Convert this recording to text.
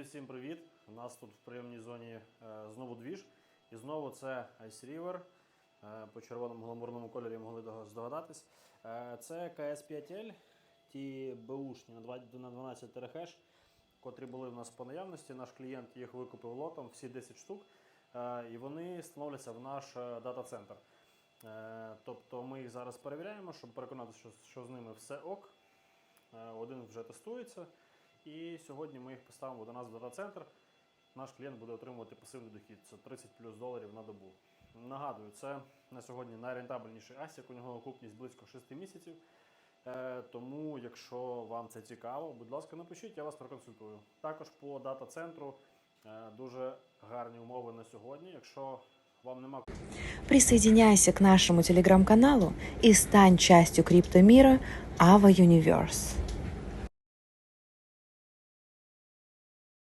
Друзі, всім привіт! У нас тут в прийомній зоні е, знову двіж. І знову це Ice River. Е, по червоному гламурному кольорі могли здогадатись. Е, це КС5L, ті БУшні на 12 терахеш, котрі були в нас по наявності. Наш клієнт їх викупив лотом, всі 10 штук. І вони становляться в наш дата-центр. Тобто ми їх зараз перевіряємо, щоб переконатися, що, з ними все ок. Один вже тестується. І сьогодні ми їх поставимо до нас в дата-центр. Наш клієнт буде отримувати пасивний дохід. Це 30 плюс доларів на добу. Нагадую, це на сьогодні найрентабельніший асік. У нього окупність близько 6 місяців. Е, тому, якщо вам це цікаво, будь ласка, напишіть, я вас проконсультую. Також по дата-центру е, дуже гарні умови на сьогодні. Якщо вам нема Присоединяйся к нашему телеграм-каналу и стань частью криптомира Ava Universe.